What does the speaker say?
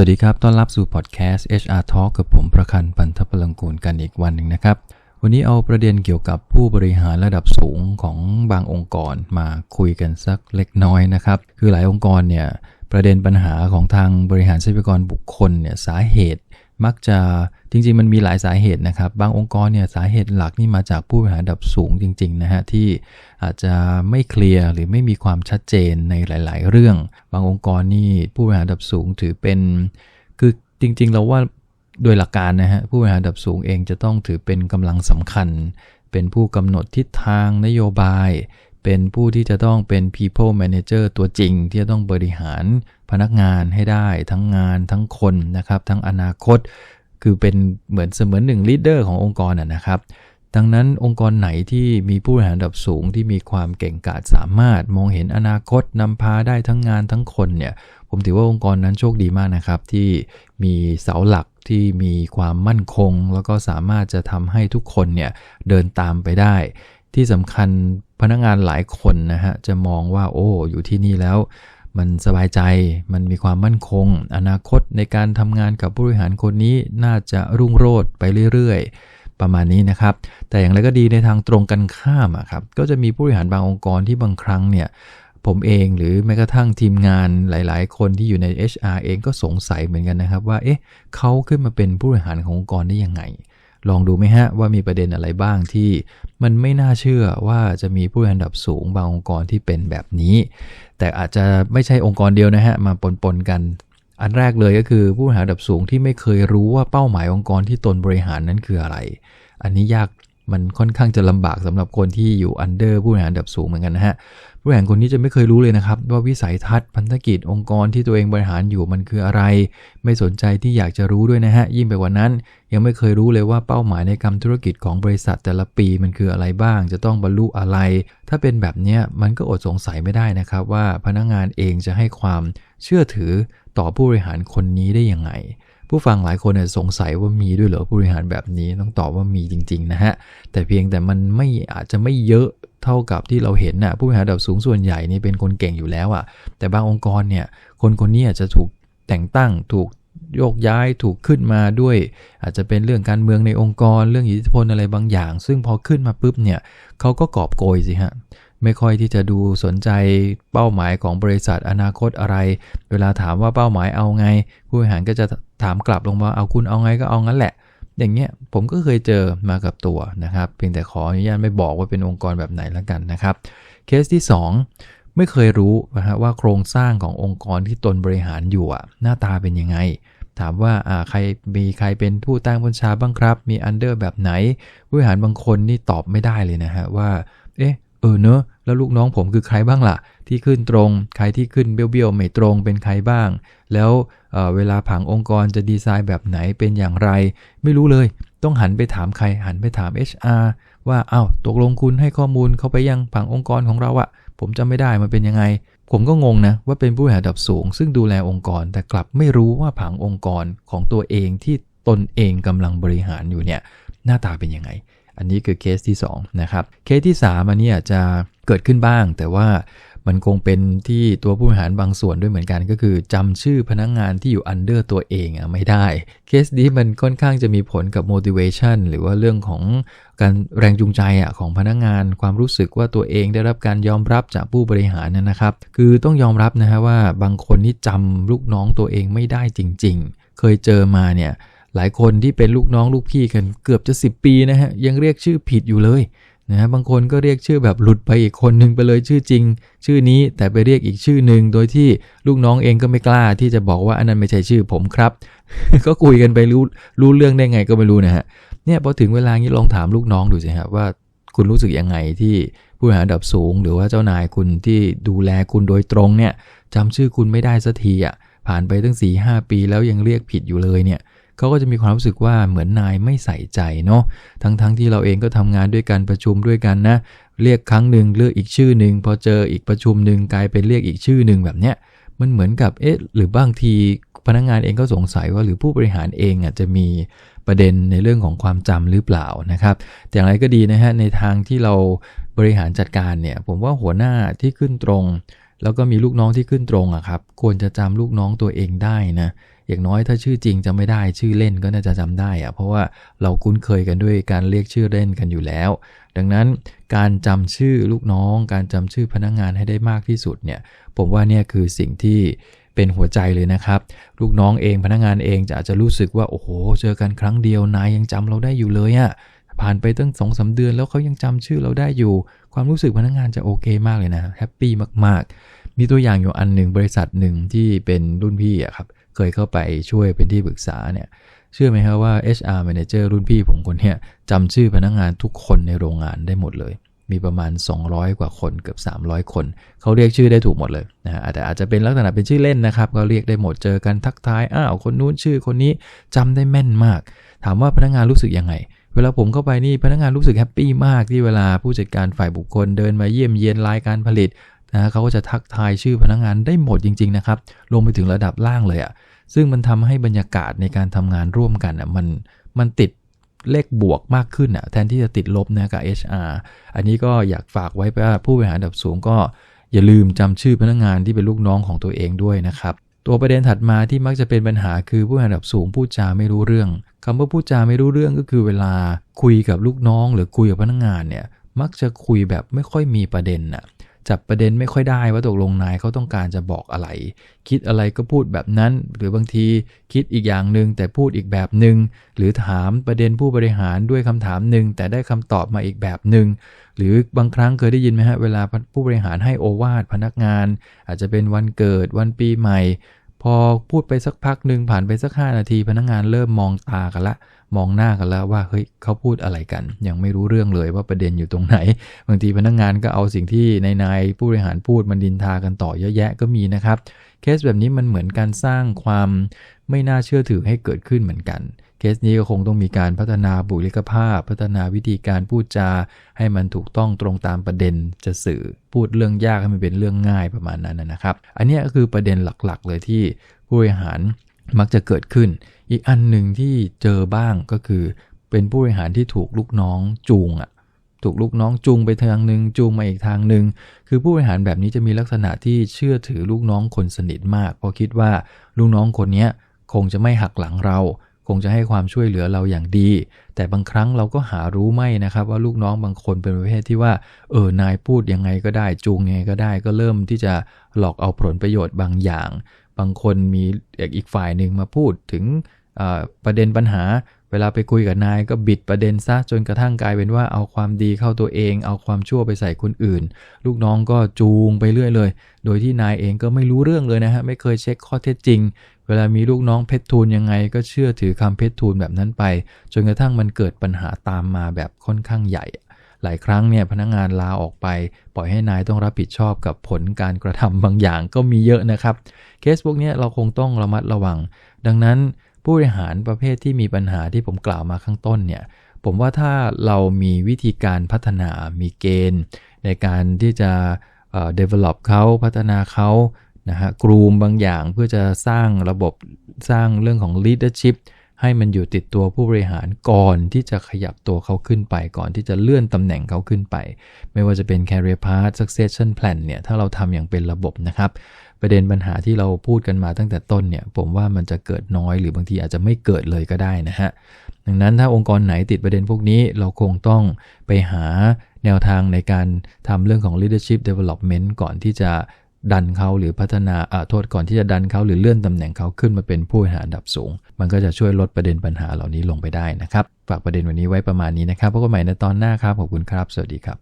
วัสดีครับ ต้อนรับสู่พอดแคสต์ HR Talk กับผมประคันปันทพลังกูลกันอีกวันหนึ่งนะครับ วันนี้เอาประเด็นเกี่ยวกับผู้บริหารระดับสูงของบางองค์กรมาคุยกันสักเล็กน้อยนะครับ คือหลายองค์กรเนี่ยประเด็นปัญหาของทางบริหารทรัพยากรบุคคลเนี่ยสาเหตุ มักจะจริงๆ มันมีหลายสาเหตุนะครับ บางองค์กรเนี่ยสาเหตุหลักนี่มาจากผู้บริหารระดับสูงจริงๆนะฮะที่อาจจะไม่เคลียร์หรือไม่มีความชัดเจนในหลาย ๆ เรื่อง บางองค์กรนี่ผู้บริหารระดับสูงถือเป็น คือจริงๆ เราว่าโดยหลักการนะฮะผู้บริหารระดับสูงเองจะต้องถือเป็นกำลังสำคัญ เป็นผู้กำหนดทิศทางนโยบาย เป็นผู้ที่จะต้องเป็น people manager ตัวจริง ที่จะต้องบริหารพนักงานให้ได้ ทั้งงานทั้งคนนะครับ ทั้งอนาคต คือเป็นเหมือนเสมือนหนึ่งลีดเดอร์ขององค์กรนะครับ ดังนั้นองค์กรไหนที่มีผู้บริหารระดับสูงที่มีความเก่งกาจสามารถมองเห็นอนาคตนำพาได้ทั้งงานทั้งคนเนี่ยผมถือว่าองค์กรนั้นโชคดีมากนะครับ ที่มีเสาหลักที่มีความมั่นคง แล้วก็สามารถจะทำให้ทุกคนเนี่ยเดินตามไปได้ ที่สำคัญพนักงานหลายคนนะฮะจะมองว่าโอ้อยู่ที่นี่แล้ว มันสบายใจมันมีความมั่นคง อนาคตในการทำงานกับผู้บริหารคนนี้น่าจะรุ่งโรจน์ไปเรื่อยๆ ประมาณนี้นะครับ แต่อย่างไรก็ดีในทางตรงกันข้ามครับก็จะมีผู้บริหารบางองค์กรที่บางครั้งเนี่ยผมเองหรือแม้กระทั่งทีมงานหลาย ๆ คนที่อยู่ใน HR เองก็สงสัยเหมือนกันนะครับว่า เอ๊ะเขาขึ้นมาเป็นผู้บริหารขององค์กรได้ยังไง ลองดูไหมฮะว่ามีประเด็นอะไรบ้างที่มันไม่น่าเชื่อว่าจะมีผู้บริหารระดับสูงบางองค์กรที่เป็นแบบนี้ แต่อาจจะไม่ใช่องค์กรเดียวนะฮะมาปนๆกัน อันแรกเลยก็คือผู้บริหารระดับสูงที่ไม่เคยรู้ว่าเป้าหมายองค์กรที่ตนบริหารนั้นคืออะไร อันนี้ยาก มันค่อนข้างจะลำบากสำหรับคนที่อยู่อันเดอร์ผู้บริหารระดับสูงเหมือนกันนะฮะผู้บริหารคนนี้จะไม่เคยรู้เลยนะครับ ว่าวิสัยทัศน์พันธกิจองค์กรที่ตัวเองบริหารอยู่มันคืออะไร ไม่สนใจที่อยากจะรู้ด้วยนะฮะยิ่งไปกว่านั้น ยังไม่เคยรู้เลยว่าเป้าหมายในการธุรกิจของบริษัทแต่ละปีมันคืออะไรบ้าง จะต้องบรรลุอะไร ถ้าเป็นแบบนี้มันก็อดสงสัยไม่ได้นะครับ ว่าพนักงานเองจะให้ความเชื่อถือต่อผู้บริหารคนนี้ได้ยังไง ผู้ฟังหลายคนสงสัยว่ามีด้วยเหรอผู้บริหารแบบนี้ต้องตอบว่ามีจริงๆนะฮะ แต่เพียงแต่มันไม่อาจจะไม่เยอะเท่ากับที่เราเห็นนะผู้บริหารระดับสูงส่วนใหญ่นี่เป็นคนเก่งอยู่แล้วอะ่ะแต่บางองค์กรเนี่ยคนคนนี้อาจจะถูกแต่งตั้งถูกโยกย้ายถูกขึ้นมาด้วย อาจจะเป็นเรื่องการเมืองในองค์กร เรื่องอิทธิพลอะไรบางอย่าง ซึ่งพอขึ้นมาปุ๊บเนี่ยเขาก็กอบโกยสิฮะ ไม่ค่อยที่จะดูสนใจเป้าหมายของบริษัทอนาคตอะไร เวลาถามว่าเป้าหมายเอาไง ผู้บริหารก็จะถามกลับลงมาเอาคุณเอาไงก็เอางั้นแหละ อย่างเงี้ยผมก็เคยเจอมากับตัวนะครับ เพียงแต่ขออนุญาตไม่บอกว่าเป็นองค์กรแบบไหนแล้วกันนะครับ เคสที่ 2 ไม่เคยรู้นะฮะว่าโครงสร้างขององค์กรที่ตนบริหารอยู่อะหน้าตาเป็นยังไงถามว่าอ่าใครมีใครเป็นผู้ตั้งบัญชาบ้างครับ มีอันเดอร์แบบไหนผู้บริหารบางคนนี่ตอบไม่ได้เลยนะฮะว่า เอ๊ะ ออเนอะแล้วลูกน้องผมคือใครบ้างล่ะ ที่ขึ้นตรง ใครที่ขึ้นเบี้ยวๆไม่ตรงเป็นใครบ้าง แล้วเเวลาผังองค์กรจะดีไซน์แบบไหนเป็นอย่างไร ไม่รู้เลย ต้องหันไปถามใครหันไปถาม HR ว่าอา้าวตกลงคุณให้ข้อมูลเขาไปยังผังองค์กรของเราอะผมจำไม่ได้มันเป็นยังไง ผมก็งงนะว่าเป็นผู้บริหารระดับสูง ซึ่งดูแลองค์กรแต่กลับไม่รู้ว่าผังองค์กรของตัวเองที่ตนเองกำลังบริหารอยู่เนี่ยหน้าตาเป็นยังไง อันนี้คือเคสที่2นะครับเคสที่ 3 อันนี้อาจจะเกิดขึ้นบ้าง แต่ว่ามันคงเป็นที่ตัวผู้บริหารบางส่วนด้วยเหมือนกัน ก็คือจำชื่อพนักงงานที่อยู่อันเดอร์ตัวเองอะไม่ได้ เคสนี้มันค่อนข้างจะมีผลกับ motivation หรือว่าเรื่องของการแรงจูงใจอะของพนักงงาน ความรู้สึกว่าตัวเองได้รับการยอมรับจากผู้บริหารนะครับ คือต้องยอมรับนะฮะว่าบางคนนี่จำลูกน้องตัวเองไม่ได้จริง ๆ เคยเจอมาเนี่ย หลายคนที่เป็นลูกน้องลูกพี่กันเกือบจะ 10 ปีนะฮะยังเรียกชื่อผิดอยู่เลยนะฮะบางคนก็เรียกชื่อแบบหลุดไปอีกคนนึงไปเลยชื่อจริง ชื่อนี้แต่ไปเรียกอีกชื่อหนึ่งโดยที่ลูกน้องเองก็ไม่กล้าที่จะบอกว่าอันนั้นไม่ใช่ชื่อผมครับ ก็คุยกันไปรู้รู้เรื่องได้ไงก็ไม่รู้นะฮะเนี่ยพอถึงเวลานี้ลองถามลูกน้องดูสิฮะว่าคุณรู้สึกยังไงที่ผู้บริหารระดับสูง หรือว่าเจ้านายคุณที่ดูแลคุณโดยตรงเนี่ยจำชื่อคุณไม่ได้สักทีอะผ่านไปตั้ง4ีหปีแล้วยังเรียกผิดอยู่เลยเนี่ย เขาก็จะมีความรู้สึกว่าเหมือนนายไม่ใส่ใจเนาะทั้งๆทที่เราเองก็ทำงานด้วยกันประชุมด้วยกันนะ เรียกครั้งหนึ่งเลือกอีกชื่อหนึ่งพอเจออีกประชุมหนึ่งกลายเป็นเรียกอีกชื่อหนึ่งแบบเนี้ยมันเหมือนกับเอ๊ะหรือบางทีพนักงงานเองก็สงสัยว่าหรือผู้บริหารเองอะจะมีประเด็นในเรื่องของความจำหรือเปล่านะครับแต่อย่างไรก็ดีนะฮะในทางที่เราบริหารจัดการเนี่ย ผมว่าหัวหน้าที่ขึ้นตรง แล้วก็มีลูกน้องที่ขึ้นตรงอะครับควรจะจำลูกน้องตัวเองได้นะ อย่างน้อยถ้าชื่อจริงจำไม่ได้ชื่อเล่นก็น่าจะจำได้อะเพราะว่าเราคุ้นเคยกันด้วยการเรียกชื่อเล่นกันอยู่แล้ว ดังนั้นการจำชื่อลูกน้อง การจำชื่อพนักงงานให้ได้มากที่สุดเนี่ยผมว่าเนี่ยคือสิ่งที่เป็นหัวใจเลยนะครับ ลูกน้องเองพนักงงานเองจะอาจจะรู้สึกว่าโอ้โห เจอกันครั้งเดียวนายยังจำเราได้อยู่เลยอะผ่านไปตั้งสองสาเดือนแล้วเขายังจำชื่อเราได้อยู่ ความรู้สึกพนักงงานจะโอเคมากเลยนะแฮปปี้มากๆ มีตัวอย่างอยู่อันหนึ่งบริษัทหนึ่งที่เป็นรุ่นพี่อะครับ เคยเข้าไปช่วยเป็นที่ปรึกษาเนี่ยเชื่อไหมครับว่า HR Manager รุ่นพี่ผมคนนี้จำชื่อพนักงงานทุกคนในโรงงานได้หมดเลย มีประมาณ 200 กว่าคนเกือบ 300 คน เขาเรียกชื่อได้ถูกหมดเลยนะฮะแต่อาจจะเป็นลักษณะเป็นชื่อเล่นนะครับ ก็เรียกได้หมดเจอกันทักทายอ้าวคนนู้นชื่อคนนี้จำได้แม่นมาก ถามว่าพนักงานรู้สึกยังไงเวลาผมเข้าไปนี่พนักงานรู้สึกแฮปปี้มากที่เวลาผู้จัดการฝ่ายบุคคลเดินมาเยี่ยมเยียนรายการผลิต นะเขาก็จะทักทายชื่อพนักงานได้หมดจริง ๆ นะครับลงไปถึงระดับล่างเลยอะ่ะซึ่งมันทำให้บรรยากาศในการทำงานร่วมกันอะมันมันติดเลขบวกมากขึ้นอะแทนที่จะติดลบนะกับ HR อันนี้ก็อยากฝากไว้ว่าผู้บริหารระดับสูงก็อย่าลืมจำชื่อพนักงงานที่เป็นลูกน้องของตัวเองด้วยนะครับ ตัวประเด็นถัดมาที่มักจะเป็นปัญหาคือผู้บริหารระดับสูงพูดจาไม่รู้เรื่องคำว่าพูดจาไม่รู้เรื่องก็คือเวลาคุยกับลูกน้อง หรือคุยกับพนักงงานเนี่ยมักจะคุยแบบไม่ค่อยมีประเด็นน่ะ จับประเด็นไม่ค่อยได้ว่าตกลงนายเขาต้องการจะบอกอะไร คิดอะไรก็พูดแบบนั้น หรือบางทีคิดอีกอย่างหนึ่งแต่พูดอีกแบบหนึ่งหรือถามประเด็นผู้บริหารด้วยคำถามหนึ่งแต่ได้คำตอบมาอีกแบบหนึ่งหรือบางครั้งเคยได้ยินไหมฮะเวลาผู้บริหารให้โอวาทพนักงาน อาจจะเป็นวันเกิดวันปีใหม่ พอพูดไปสักพักหนึ่งผ่านไปสัก5นาทีพนักงานเริ่มมองตากันละ มองหน้ากันแล้วว่าเฮ้ยเขาพูดอะไรกัน ยังไม่รู้เรื่องเลยว่าประเด็นอยู่ตรงไหน บางทีพนักงงานก็เอาสิ่งที่ในนายผู้บริหารพูดมันดินทากันต่อเยอะแยะก็มีนะครับ เคสแบบนี้มันเหมือนการสร้างความไม่น่าเชื่อถือให้เกิดขึ้นเหมือนกัน เคสนี้ก็คงต้องมีการพัฒนาบุคลิกภาพ พัฒนาวิธีการพูดจา ให้มันถูกต้องตรงตามประเด็นจะสื่อพูดเรื่องยากให้มันเป็นเรื่องง่ายประมาณนั้นนะครับ อันนี้ก็คือประเด็นหลักๆ เลยที่ผู้บริหาร มักจะเกิดขึ้น อีกอันหนึ่งที่เจอบ้างก็คือ เป็นผู้บริหารที่ถูกลูกน้องจูงอะถูกลูกน้องจูงไปทางหนึ่งจูงมาอีกทางหนึ่งคือผู้บริหารแบบนี้จะมีลักษณะที่เชื่อถือลูกน้องคนสนิทมาก เพราะคิดว่าลูกน้องคนนี้คงจะไม่หักหลังเรา คงจะให้ความช่วยเหลือเราอย่างดี แต่บางครั้งเราก็หารู้ไม่นะครับ ว่าลูกน้องบางคนเป็นประเภทที่ว่าเออนายพูดยังไงก็ได้จูงยังไงก็ได้ ก็เริ่มที่จะหลอกเอาผลประโยชน์บางอย่าง บางคนมีอีกฝ่ายหนึ่งมาพูดถึงประเด็นปัญหา เวลาไปคุยกับนายก็บิดประเด็นซะจนกระทั่งกลายเป็นว่าเอาความดีเข้าตัวเอง เอาความชั่วไปใส่คนอื่น ลูกน้องก็จูงไปเรื่อยเลย โดยที่นายเองก็ไม่รู้เรื่องเลยนะฮะไม่เคยเช็คข้อเท็จจริง เวลามีลูกน้องเพชรทูลยังไง ก็เชื่อถือคำเพชรทูลแบบนั้นไป จนกระทั่งมันเกิดปัญหาตามมาแบบค่อนข้างใหญ่ หลายครั้งเนี่ยพนักงงานลาออกไป ปล่อยให้นายต้องรับผิดชอบกับผลการกระทำบางอย่างก็มีเยอะนะครับ เคสพวกนี้เราคงต้องระมัดระวัง ดังนั้นผู้บริหารประเภทที่มีปัญหาที่ผมกล่าวมาข้างต้นเนี่ยผมว่าถ้าเรามีวิธีการพัฒนามีเกณฑ์ ในการที่จะ develop เขาพัฒนาเขานะฮะกรูมบางอย่างเพื่อจะสร้างระบบสร้างเรื่องของ leadership ให้มันอยู่ติดตัวผู้บริหารก่อนที่จะขยับตัวเขาขึ้นไป ก่อนที่จะเลื่อนตำแหน่งเขาขึ้นไป ไม่ว่าจะเป็น career path succession plan เนี่ยถ้าเราทำอย่างเป็นระบบนะครับ ประเด็นปัญหาที่เราพูดกันมาตั้งแต่ต้นเนี่ยผมว่ามันจะเกิดน้อยหรือบางทีอาจจะไม่เกิดเลยก็ได้นะฮะดังนั้นถ้าองค์กรไหนติดประเด็นพวกนี้เราคงต้องไปหาแนวทางในการทำเรื่องของ leadership development ก่อนที่จะ ดันเขาหรือพัฒนาโทษก่อนที่จะดันเขาหรือเลื่อนตำแหน่งเขาขึ้นมาเป็นผู้บริหารระดับสูง มันก็จะช่วยลดประเด็นปัญหาเหล่านี้ลงไปได้นะครับ ฝากประเด็นวันนี้ไว้ประมาณนี้นะครับพบกันใหม่ในตอนหน้าครับ ขอบคุณครับ สวัสดีครับ